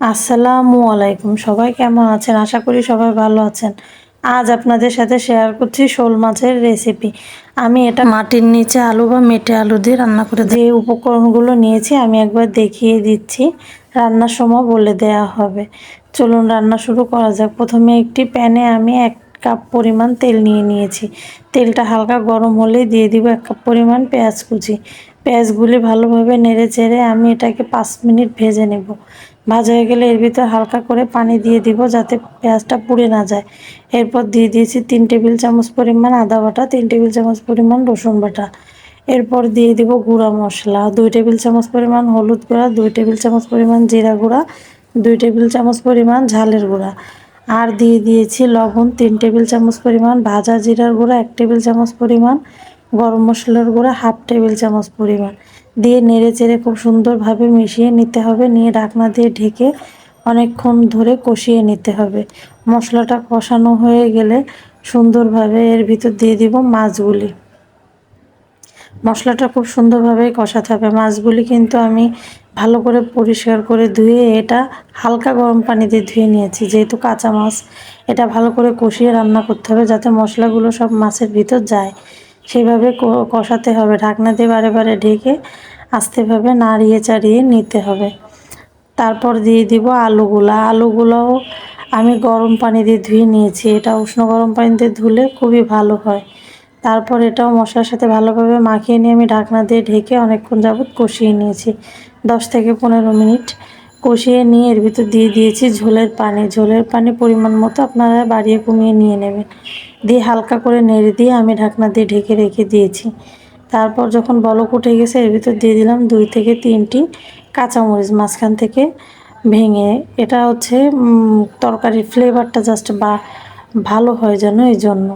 আসসালামু আলাইকুম। সবাই কেমন আছেন? আশা করি সবাই ভালো আছেন। আজ আপনাদের সাথে শেয়ার করছি শোল মাছের রেসিপি আমি এটা মাটির নিচে আলু বা মেটে আলু দিয়ে রান্না করে যে উপকরণগুলো নিয়েছি, আমি একবার দেখিয়ে দিচ্ছি। রান্নার সময় বলে দেয়া হবে। চলুন রান্না শুরু করা যাক। প্রথমে একটি প্যানে আমি এক কাপ পরিমাণ তেল নিয়ে নিয়েছি। তেলটা হালকা গরম হলেই দিয়ে দিব এক কাপ পরিমাণ পেঁয়াজ কুচি। পেঁয়াজগুলি ভালোভাবে নেড়ে চেড়ে আমি এটাকে পাঁচ মিনিট ভেজে নেব। ভাজা হয়ে গেলে এর ভিতর হালকা করে পানি দিয়ে দিব যাতে পেঁয়াজটা পুড়ে না যায়। এরপর দিয়ে দিয়েছি তিন টেবিল চামচ পরিমাণ আদা বাটা, তিন টেবিল চামচ পরিমাণ রসুন বাটা। এরপর দিয়ে দিব গুঁড়া মশলা, দুই টেবিল চামচ পরিমাণ হলুদ গুঁড়া, দুই টেবিল চামচ পরিমাণ জিরা গুঁড়া, দুই টেবিল চামচ পরিমাণ ঝালের গুঁড়া। আর দিয়ে দিয়েছি লবণ, তিন টেবিল চামচ পরিমাণ ভাজা জিরার গুঁড়া, এক টেবিল চামচ পরিমাণ গরম মশলার গুঁড়া হাফ টেবিল চামচ পরিমাণ। দিয়ে নেড়ে চেড়ে খুব সুন্দরভাবে মিশিয়ে নিতে হবে। নিয়ে ঢাকনা দিয়ে ঢেকে অনেকক্ষণ ধরে কষিয়ে নিতে হবে। মশলাটা কষানো হয়ে গেলে সুন্দরভাবে এর ভিতর দিয়ে দিব মাছগুলি। মশলাটা খুব সুন্দরভাবে কষাতে হবে। মাছগুলি কিন্তু আমি ভালো করে পরিষ্কার করে ধুয়ে এটা হালকা গরম পানিতে ধুয়ে নিয়েছি। যেহেতু কাঁচা মাছ, এটা ভালো করে কষিয়ে রান্না করতে হবে যাতে মশলাগুলো সব মাছের ভিতর যায়। সেইভাবে কষাতে হবে। ঢাকনা দিয়ে বারে বারে ঢেকে আস্তেভাবে নাড়িয়ে চাড়িয়ে নিতে হবে। তারপর দিয়ে দিব আলুগুলা। আলুগুলোও আমি গরম পানি দিয়ে ধুয়ে নিয়েছি। এটা উষ্ণ গরম পানি দিয়ে ধুলে খুবই ভালো হয়। তারপর এটাও মশলার সাথে ভালোভাবে মাখিয়ে নিয়ে আমি ঢাকনা দিয়ে ঢেকে অনেকক্ষণ যাবৎ কষিয়ে নিয়েছি। দশ থেকে পনেরো মিনিট কষিয়ে নিয়ে এর ভিতর দিয়ে দিয়েছি ঝোলের পানি। ঝোলের পানি পরিমাণ মতো আপনারা বাড়িয়ে কমিয়ে নিয়ে নেবেন। দিয়ে হালকা করে নেড়ে দিয়ে আমি ঢাকনা দিয়ে ঢেকে রেখে দিয়েছি। তারপর যখন বলক উঠে গেছে, এর ভিতর দিয়ে দিলাম দুই থেকে তিনটি কাঁচামরিচ মাঝখান থেকে ভেঙে। এটা হচ্ছে তরকারির ফ্লেভারটা জাস্ট বা, ভালো হয় যেন এই জন্য।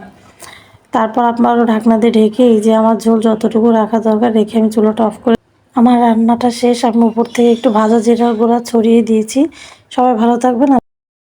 তারপর আপনারও ঢাকনা দিয়ে ঢেকে এই যে আমার ঝোল যতটুকু রাখা দরকার রেখে আমি চুলোটা অফ করে আমার রান্নাটা শেষ, আমি উপর থেকে একটু ভাজা জিরা গুঁড়া ছড়িয়ে দিয়েছি। সবাই ভালো থাকবেন।